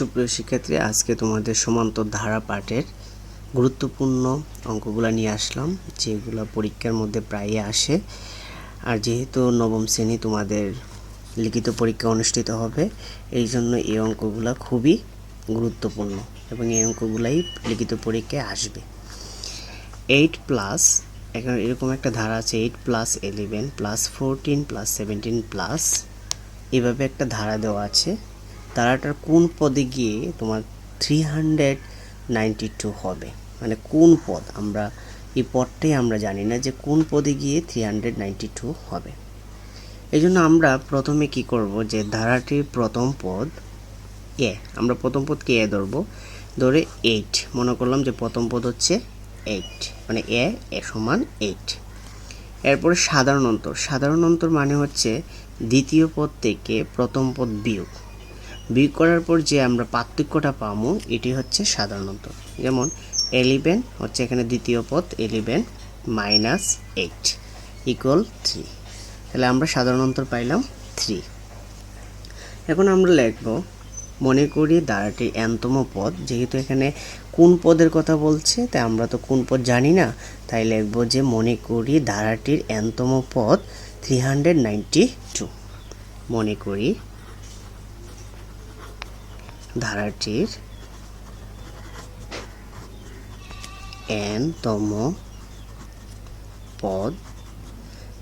সুপ্রিয় শিক্ষার্থী, আজকে তোমাদের সমান্তর ধারা পাঠের গুরুত্বপূর্ণ অঙ্কগুলো নিয়ে আসলাম, যেগুলো পরীক্ষার মধ্যে প্রায়ই আসে। আর যেহেতু নবম শ্রেণি তোমাদের লিখিত পরীক্ষা অনুষ্ঠিত হবে, এই জন্য এই অঙ্কগুলো খুবই গুরুত্বপূর্ণ এবং এই অঙ্কগুলাই লিখিত পরীক্ষায় আসবে। এইট প্লাস এখন এরকম একটা ধারা আছে eight plus eleven plus fourteen plus seventeen plus এভাবে একটা ধারা দেওয়া আছে। ধারাটার কোন পদে গিয়ে তোমার থ্রি হান্ড্রেড নাইনটি টু হবে? মানে কোন পদ? আমরা, এই পদটাই আমরা জানি না যে কোন পদে গিয়ে থ্রি হান্ড্রেড নাইনটি টু হবে। এই জন্য আমরা প্রথমে কি করব যে ধারাটির প্রথম পদ এ আমরা প্রথম পদকে এ ধরবো? ধরে এইট মনে করলাম যে প্রথম পদ হচ্ছে এইট মানে এ এ সমান এইট এরপরে সাধারণ অন্তর। সাধারণ অন্তর মানে হচ্ছে দ্বিতীয় পদ থেকে প্রথম পদ বিয়োগ। বিয়োগ করার পর যে আমরা পার্থক্যটা পাবো, এটি হচ্ছে সাধারণত। যেমন এলিভেন হচ্ছে এখানে দ্বিতীয় পদ eleven minus eight equal three তাহলে আমরা সাধারণ অন্তর পাইলাম থ্রি এখন আমরা লিখব, মনে করি ধারাটির এনতম পদ, যেহেতু এখানে কোন পদের কথা বলছে, তাই আমরা তো কোন পদ জানি না, তাই লিখব যে মনে করি ধারাটির এনতম পদ থ্রি হান্ড্রেড নাইনটি টু মনে করি ধারাটির এন তম পদ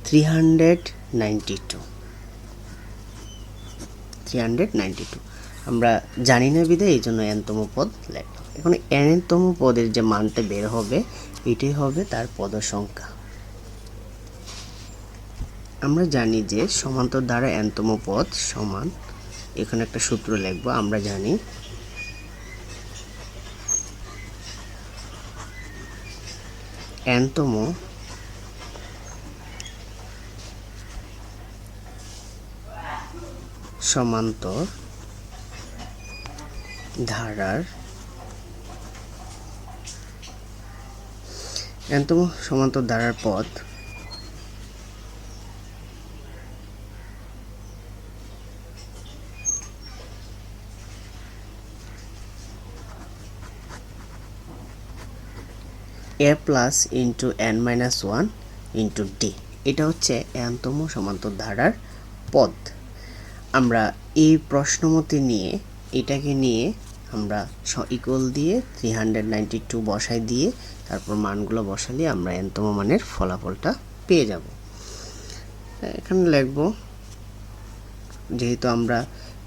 three hundred ninety two three hundred ninety two আমরা জানি না বিধায় এই জন্য এনতম পদ লেখলাম এখন এনতম পদের যে মানটা বের হবে, এটাই হবে তার পদ সংখ্যা আমরা জানি যে সমান্তর দ্বারা এনতম পদ সমান এখানে একটা সূত্র লিখব আমরা জানি। এনতম সমান্তর ধারার এনতম সমান্তর ধারার পথ a plus into n minus one into d এটা হচ্ছে এনতম সমান্তর ধারার পদ। আমরা এই প্রশ্নমতি নিয়ে এটাকে নিয়ে আমরা ইকুয়াল দিয়ে থ্রি হান্ড্রেড নাইনটি টু বসাই দিয়ে তারপর মানগুলো বসালে আমরা এনতম মানের ফলাফলটা পেয়ে যাব। এখানে লিখব, যেহেতু আমরা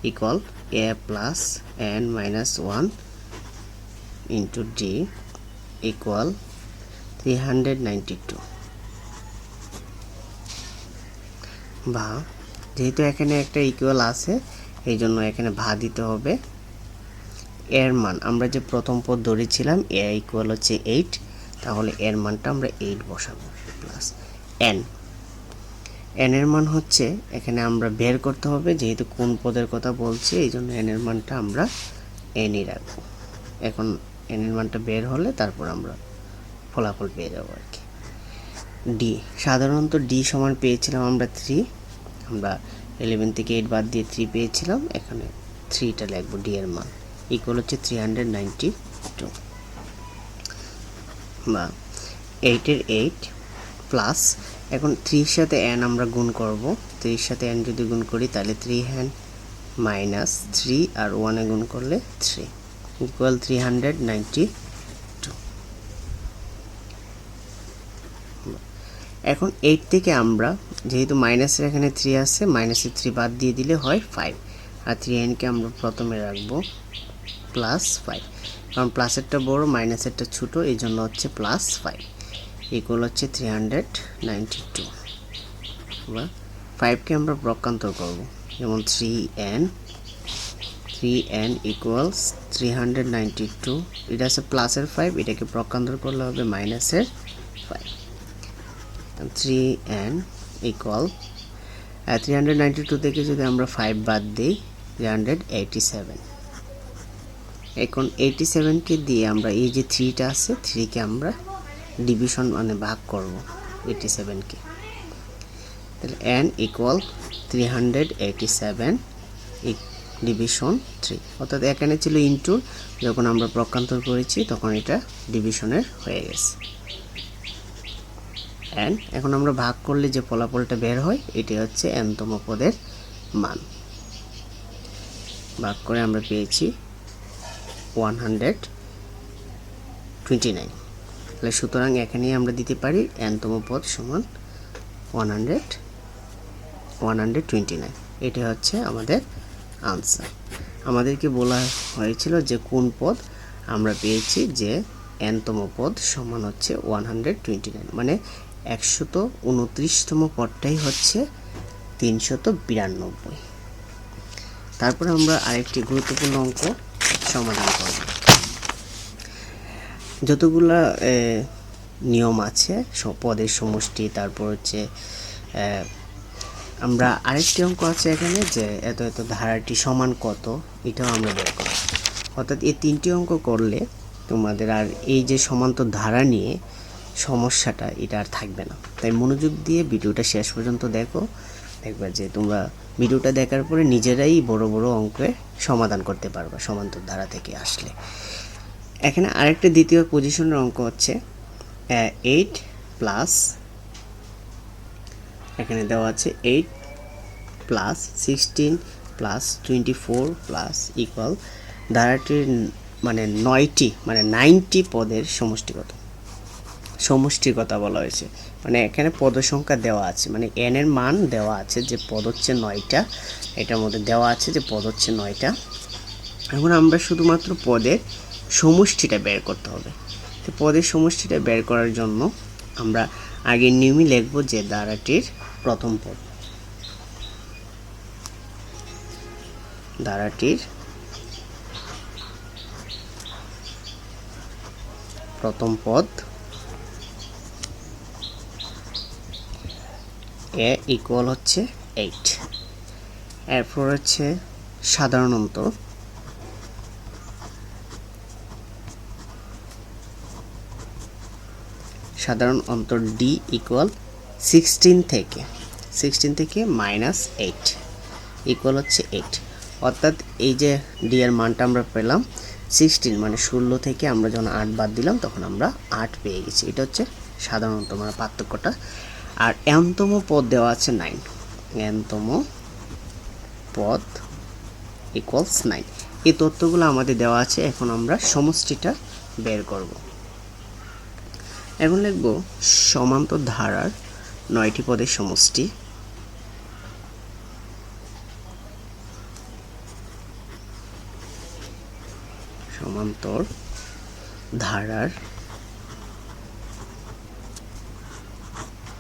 equal a plus n minus one into d equal three hundred ninety two বা, যেহেতু এখানে একটা ইকুয়াল আছে এই জন্য এখানে ভা দিতে হবে। এর মান, আমরা যে প্রথম পদ ধরেছিলাম, এ ইকুয়াল হচ্ছে এইট তাহলে এর মানটা আমরা এইট বসাবো প্লাস এন এন এর মান হচ্ছে, এখানে আমরা বের করতে হবে, যেহেতু কোন পদের কথা বলছি এই জন্য এন এর মানটা আমরা এনই রাখব। এখন এন এর মানটা বের হলে তারপর আমরা ফলাফল পেয়ে যাব আর কি। ডি সাধারণত ডি সমান পেয়েছিলাম আমরা থ্রি আমরা ইলেভেন থেকে এইট বাদ দিয়ে থ্রি পেয়েছিলাম, এখানে থ্রিটা লিখব ডি এর মান ইকুয়াল হচ্ছে থ্রি হান্ড্রেড নাইনটি টু বা এইটের এইট প্লাস এখন থ্রির সাথে এন আমরা গুণ করব থ্রির সাথে এন যদি গুণ করি তাহলে থ্রি হ্যান মাইনাস থ্রি আর ওয়ানে গুণ করলে three equal three hundred ninety এখন এইট থেকে আমরা যেহেতু মাইনাসের এখানে থ্রি আছে মাইনাসের থ্রি বাদ দিয়ে দিলে হয় ফাইভ আর থ্রি এনকে আমরা প্রথমে রাখব প্লাস ফাইভ কারণ প্লাসেরটা বড় মাইনাসেরটা ছোটো এই জন্য হচ্ছে প্লাস ফাইভ ইকুয়াল হচ্ছে থ্রি হান্ড্রেড নাইনটি টু বা ফাইভকে আমরা প্রকান্তর করব। যেমন three n three n equals three hundred ninety two এটা আছে প্লাসের ফাইভ এটাকে প্রকান্তর করলে হবে মাইনাসের five three n equal three hundred ninety two থেকে যদি আমরা ফাইভ বাদ দিই থ্রি হান্ড্রেড সেভেন এখন এইটি সেভেনকে দিয়ে আমরা এই যে থ্রিটা আছে থ্রিকে আমরা ডিভিশন মানে ভাগ করব এইটি সেভেনকে তাহলে n equal three hundred eighty seven division three অর্থাৎ এখানে ছিল ইন্টু যখন আমরা প্রকান্তর করেছি, তখন এটা ডিভিশনের হয়ে গেছে। অ্যান্ড এখন আমরা ভাগ করলে যে ফলাফলটা বের হয়, এটি হচ্ছে এনতম পদের মান। ভাগ করে আমরা পেয়েছি ওয়ান হান্ড্রেড টোয়েন্টি নাইন। তাহলে সুতরাং এখানেই আমরা দিতে পারি এনতম পদ সমান one hundred one hundred twenty nine. এটি হচ্ছে আমাদের আনসার। আমাদেরকে বলা হয়েছিল যে কোন পদ আমরা পেয়েছি যে এনতম পদ সমান হচ্ছে ওয়ান হান্ড্রেড টোয়েন্টি নাইন। মানে একশত উনত্রিশতম পদটাই হচ্ছে তিনশত বিরানব্বই। তারপরে আমরা আরেকটি গুরুত্বপূর্ণ অঙ্ক সমাধান করব। যতগুলা নিয়ম আছে পদের সমষ্টি, তারপর হচ্ছে আমরা আরেকটি অঙ্ক আছে এখানে যে এত এত ধারাটি সমান কত, এটাও আমরা বের করব। অর্থাৎ এই তিনটি অঙ্ক করলে তোমাদের আর এই যে সমান্তর ধারা নিয়ে সমস্যাটা, এটা আর থাকবে না। তাই মনোযোগ দিয়ে ভিডিওটা শেষ পর্যন্ত দেখো। দেখবে যে তোমরা ভিডিওটা দেখার পরে নিজেরাই বড় বড় অঙ্কের সমাধান করতে পারবে সমান্তর ধারা থেকে আসলে। এখানে আরেকটা দ্বিতীয় পজিশনের অঙ্ক হচ্ছে এইট প্লাস এখানে দেওয়া আছে eight plus sixteen plus twenty four plus equal ধারাটির মানে নয়টি মানে নাইনটি পদের সমষ্টিগত। সমষ্টির কথা বলা হয়েছে। মানে এখানে পদ সংখ্যা দেওয়া আছে। মানে এন এর মান দেওয়া আছে যে পদ হচ্ছে নয়টা। এটার মধ্যে দেওয়া আছে যে পদ হচ্ছে নয়টা। এখন আমরা শুধুমাত্র পদের সমষ্টিটা বের করতে হবে। তো পদের সমষ্টিটা বের করার জন্য আমরা আগে নিয়মই লিখব যে ধারাটির প্রথম পদ। ধারাটির প্রথম পদ এ ইকুয়াল হচ্ছে এইট এরপর হচ্ছে সাধারণ অন্তর সাধারণ অন্তর ডি ইকুয়াল সিক্সটিন থেকে সিক্সটিন থেকে মাইনাস এইট ইকুয়াল হচ্ছে এইট অর্থাৎ এই যে ডি এর মানটা আমরা পেলাম সিক্সটিন মানে ষোলো থেকে আমরা যখন আট বাদ দিলাম, তখন আমরা আট পেয়ে গেছি। এটা হচ্ছে সাধারণত মানে পার্থক্যটা। আর এনতম পদ দেওয়া আছে নাইন এনতম পদ ইকুয়ালস নাইন এই তথ্যগুলো আমাদের দেওয়া আছে, এখন আমরা সমষ্টিটা বের করব। এখন লিখব সমান্তর ধারার নয়টি পদের সমষ্টি। সমান্তর ধারার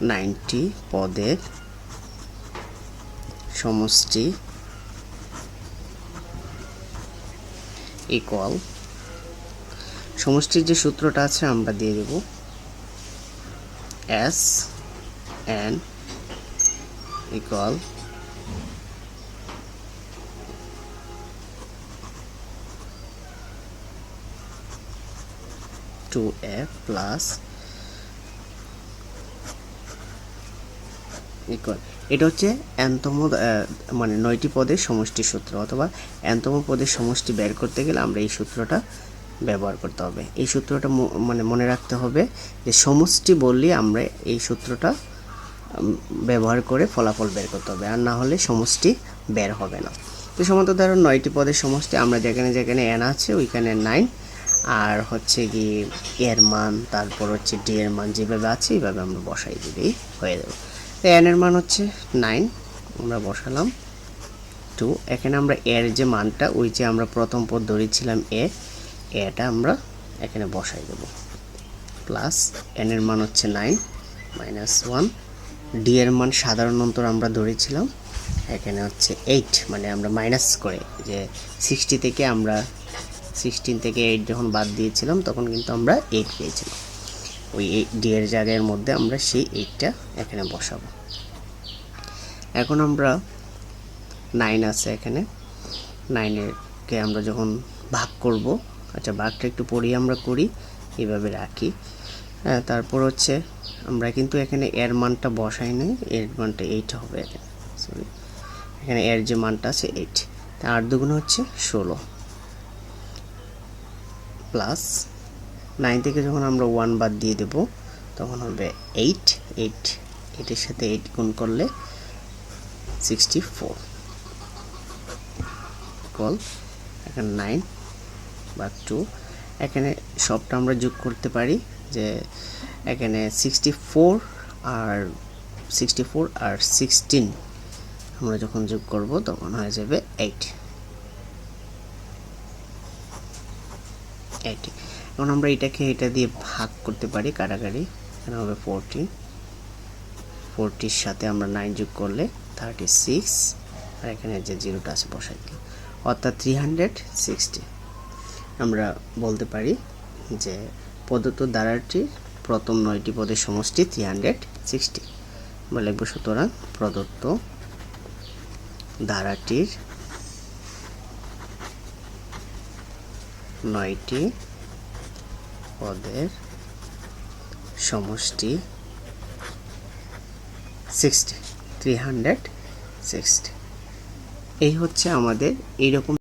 নাইনটি পদের সমষ্টি ইকুয়াল সমষ্টির যে সূত্রটা আছে, আমরা দিয়ে দেব S n equal to a plus equal এটা হচ্ছে এনতম মানে নয়টি পদের সমষ্টি সূত্র অথবা এনতম পদের সমষ্টি বের করতে গেলে আমরা এই সূত্রটা ব্যবহার করতে হবে। এই সূত্রটা মানে মনে রাখতে হবে যে সমষ্টি বললে আমরা এই সূত্রটা ব্যবহার করে ফলাফল বের করতে হবে আর না হলে সমষ্টি বের হবে না। তো সমান্তর ধরো নয়টি পদের সমষ্টি, আমরা যেখানে যেখানে এন আছে ওইখানে নাইন আর হচ্ছে কি এর মান, তারপর হচ্ছে ডি এর মান যেভাবে আছে এইভাবে আমরা বসাই দিলেই হয়ে যাবে। তো এর মান হচ্ছে নাইন আমরা বসালাম টু এখানে আমরা এর যে মানটা, ওই যে আমরা প্রথম পদ ধরেছিলাম এ, এটা আমরা এখানে বসাই দেব। প্লাস এন এর মান হচ্ছে নাইন মাইনাস ওয়ান ডি এর মান সাধারণ অন্তর আমরা ধরেছিলাম, এখানে হচ্ছে এইট মানে আমরা মাইনাস করে, যে সিক্সটি থেকে আমরা সিক্সটিন থেকে এইট যখন বাদ দিয়েছিলাম, তখন কিন্তু আমরা এইট পেয়েছিলাম। ওই ডি এর জায়গার মধ্যে আমরা সেই এইটটা এখানে বসাবো। এখন আমরা নাইন আছে এখানে। নাইনেরকে আমরা যখন ভাগ করব আচ্ছা ভাগটা একটু পরেই আমরা করি, এভাবে রাখি। হ্যাঁ তারপর হচ্ছে আমরা কিন্তু এখানে এর মানটা বসাই নাই, এর মানটা এইট হবে এখানে সরি এখানে এর যে মানটা আছে এইট আট দুগুণ হচ্ছে ষোলো। প্লাস নাইন থেকে যখন আমরা ওয়ান বাদ দিয়ে দেব, তখন হবে এইট এইট এইটের সাথে এইট গুণ করলে সিক্সটি ফোর কল এখানে নাইন বা টু এখানে সবটা আমরা যোগ করতে পারি যে এখানে সিক্সটি ফোর আর সিক্সটি ফোর আর সিক্সটিন আমরা যখন যোগ করব, তখন হয়ে যাবে এইট এইট এখন আমরা এটাকে এটা দিয়ে ভাগ করতে পারি কাটাকাটি এখানে হবে ফোরটিন ফোরটির সাথে আমরা নাইন যোগ করলে থার্টি সিক্স আর এখানে যে জিরোটা আছে বসাই দিলাম। অর্থাৎ থ্রি হান্ড্রেড সিক্সটি আমরা বলতে পারি যে প্রদত্ত দ্বারাটির প্রথম নয়টি পদের সমষ্টি থ্রি হান্ড্রেড সিক্সটি আমরা লিখব সুতরাং প্রদত্ত ধারাটির নয়টি পদের সমষ্টি সিক্সটি থ্রি হান্ড্রেড সিক্সটি এই হচ্ছে আমাদের এইরকম